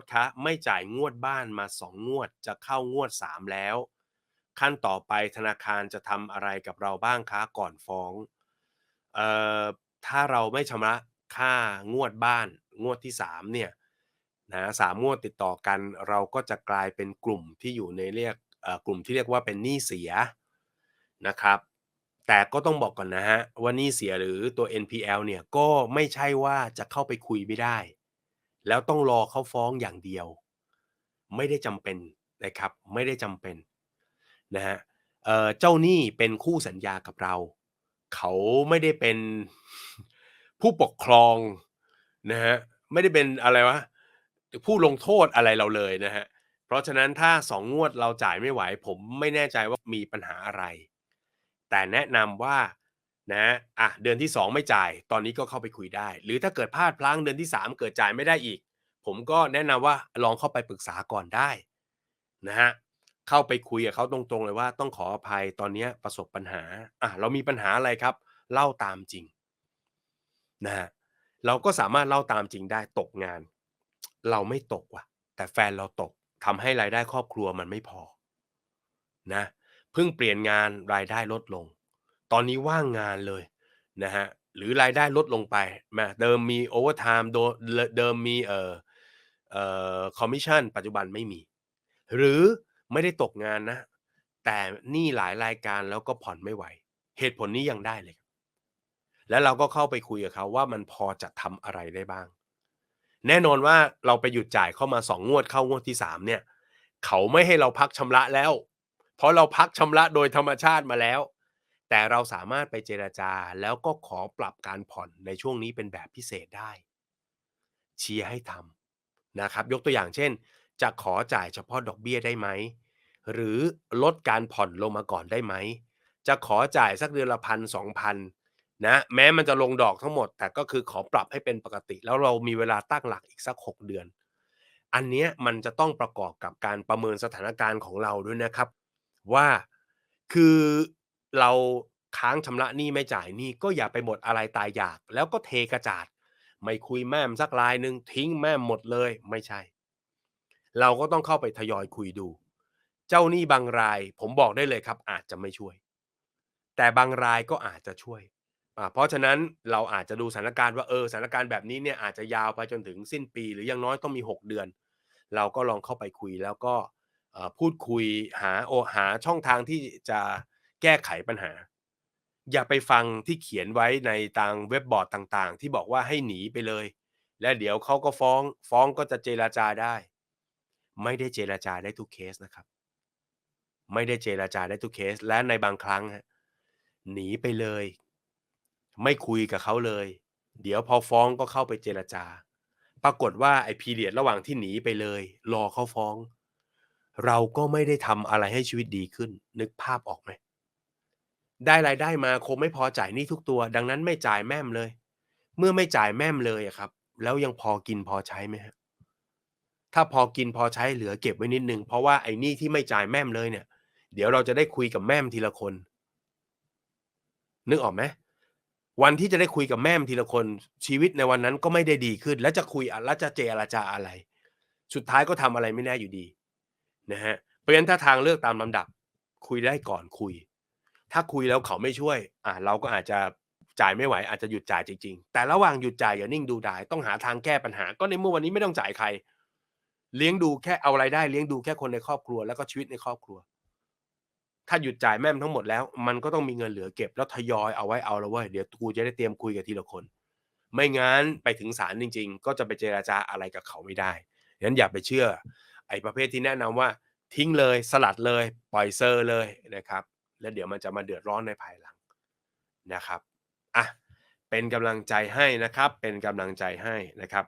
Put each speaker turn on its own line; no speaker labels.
ษคะไม่จ่ายงวดบ้านมาสองงวดจะเข้างวดสามแล้ว ขั้นต่อไปธนาคารจะทำอะไรกับเราบ้างคะก่อนฟ้องเอ่อถ้าเราไม่ชำระค่างวดบ้านงวดที่สามเนี่ยนะสามงวดติดต่อกัน เราก็จะกลายเป็นกลุ่มที่อยู่ในเรียกเอ่อกลุ่มที่เรียกว่าเป็นหนี้เสียนะครับ แต่ก็ต้องบอกก่อนนะฮะว่าหนี้เสียหรือตัว NPL เนี่ยก็ไม่ใช่ว่าจะเข้าไปคุยไม่ได้ แล้วต้องรอเขาฟ้องอย่างเดียว ไม่ได้จำเป็นนะครับ ไม่ได้จำเป็นนะฮะเเจ้าหนี้เป็นคู่สัญญากับเรา เขาไม่ได้เป็นผู้ปกครองนะฮะไม่ได้เป็นอะไรวะผู้ลงโทษอะไรเราเลยนะฮะเพราะฉะนั้นถ้าสองงวดเราจ่ายไม่ไหว ผมไม่แน่ใจว่ามีปัญหาอะไร แต่แนะนำว่า นะอะเดือนที่ 2 ไม่จ่าย ตอนนี้ก็เข้าไปคุยได้ หรือถ้าเกิดพลาดพลั้งเดือนที่ 3 เกิดจ่ายไม่ได้อีก ผมก็แนะนำว่าลองเข้าไปปรึกษาก่อนได้นะฮะเข้าไปคุยกับเขาตรงๆเลยว่าต้องขออภัยตอนนี้ประสบปัญหาอะเรามีปัญหาอะไรครับ เล่าตามจริงนะฮะเราก็สามารถเล่าตามจริงได้ตกงาน เราไม่ตกว่ะ แต่แฟนเราตกทำให้รายได้ครอบครัวมันไม่พอนะเพิ่งเปลี่ยนงานรายได้ลดลง ตอนนี้ว่างงานเลยนะฮะหรือรายได้ลดลงไปมาเดิมมีโอเวอร์ไทม์เดิมมีเอ่อเอ่อคอมมิชชั่นปัจจุบันไม่มี หรือไม่ได้ตกงานนะ แต่นี้หลายรายการแล้วก็ผ่อนไม่ไหว เหตุผลนี้ยังได้เลย แล้วเราก็เข้าไปคุยกับเขาว่ามันพอจะทำอะไรได้บ้าง แน่นอนว่าเราไปหยุดจ่ายเข้ามาสองงวดเข้างวดที่สามเนี่ย เขาไม่ให้เราพักชำระแล้ว เพราะเราพักชำระโดยธรรมชาติมาแล้ว แต่เราสามารถไปเจราจาแล้วก็ขอปรับการผ่อนในช่วงนี้เป็นแบบพิเศษได้ เชียร์ให้ทำนะครับยกตัวอย่างเช่น จะขอจ่ายเฉพาะดอกเบี้ยได้ไหม หรือลดการผ่อนลงมาก่อนได้ไหม จะขอจ่ายสักเดือนละพันสองพันนะแม้มันจะลงดอกทั้งหมด แต่ก็คือขอปรับให้เป็นปกติ แล้วเรามีเวลาตั้งหลักอีกสัก 6 เดือน อันนี้มันจะต้องประกอบกับการประเมินสถานการณ์ของเราด้วยนะครับ ว่าคือ เราค้างชำระหนี้ไม่จ่ายหนี้ก็อย่าไปหมดอะไรตายอยาก แล้วก็เทกระจาด ไม่คุยแม่มสักลายหนึ่งทิ้งแม่มหมดเลยไม่ใช่ เราก็ต้องเข้าไปทยอยคุยดู เจ้าหนี้บางราย ผมบอกได้เลยครับ อาจจะไม่ช่วย แต่บางรายก็อาจจะช่วยเพราะฉะนั้นเราอาจจะดูสถานการณ์ว่าเออสถานการณ์แบบนี้เนี่ยอาจจะยาวไปจนถึงสิ้นปี หรืออยังน้อยต้องมี 6 เดือน เราก็ลองเข้าไปคุยแล้วก็พูดคุยหาโอหาช่องทางที่จะ แก้ไขปัญหา อย่าไปฟังที่เขียนไว้ในทางเว็บบอร์ดต่างๆ ที่บอกว่าให้หนีไปเลย และเดี๋ยวเขาก็ฟ้อง ฟ้องก็จะเจราจาได้ ไม่ได้เจราจาได้ทุกเคสนะครับ ไม่ได้เจราจาได้ทุกเคส และในบางครั้งหนีไปเลย ไม่คุยกับเขาเลย เดี๋ยวพอฟ้องก็เข้าไปเจราจา ปรากฏว่าไอ้พีเรียดระหว่างที่หนีไปเลย รอเขาฟ้อง เราก็ไม่ได้ทำอะไรให้ชีวิตดีขึ้น นึกภาพออกไหม ได้รายได้มาคงไม่พอจ่ายหนี้ทุกตัว ดังนั้นไม่จ่ายแม่มเลย เมื่อไม่จ่ายแม่มเลยอะครับ แล้วยังพอกินพอใช้ไหมฮะถ้าพอกินพอใช้เหลือเก็บไว้นิดนึงเพราะว่าไอ้หนี้ที่ไม่จ่ายแม่มเลยเนี่ย เดี๋ยวเราจะได้คุยกับแม่มทีละคน นึกออกไหมวันที่จะได้คุยกับแม่มทีละคน ชีวิตในวันนั้นก็ไม่ได้ดีขึ้น แล้วจะคุยแล้วจะเจรจาอะไร สุดท้ายก็ทำอะไรไม่แน่อยู่ดีนะฮะเพราะฉะนั้นถ้าทางเลือกตามลำดับ คุยได้ก่อนคุย ถ้าคุยแล้วเขาไม่ช่วย อ่าเราก็อาจจะจ่ายไม่ไหวอาจจะหยุดจ่ายจริง ๆ แต่ระหว่างหยุดจ่ายอย่านิ่งดูดายต้องหาทางแก้ปัญหา ก็ในเมื่อวันนี้ไม่ต้องจ่ายใคร เลี้ยงดูแค่เอาไรายได้เลี้ยงดูแค่คนในครอบครัวแล้วก็ชีวิตในครอบครัว ถ้าหยุดจ่ายแม่มทั้งหมดแล้ว มันก็ต้องมีเงินเหลือเก็บแล้วทยอยเอาไว้เอาแล้วเว้ยเดี๋ยวกูจะได้เตรียมคุยกับทีละคน ไม่งั้นไปถึงศาลจริง ๆ ก็จะไปเจราจาอะไรกับเขาไม่ได้งั้นอย่าไปเชื่อ ไอ้ประเภทที่แนะนำว่า ทิ้งเลยสลัดเลย ปล่อยเซอร์เลยนะครับ แล้วเดี๋ยวมันจะมาเดือดร้อนในภายหลังนะครับอะเป็นกำลังใจให้นะครับ เป็นกำลังใจให้นะครับ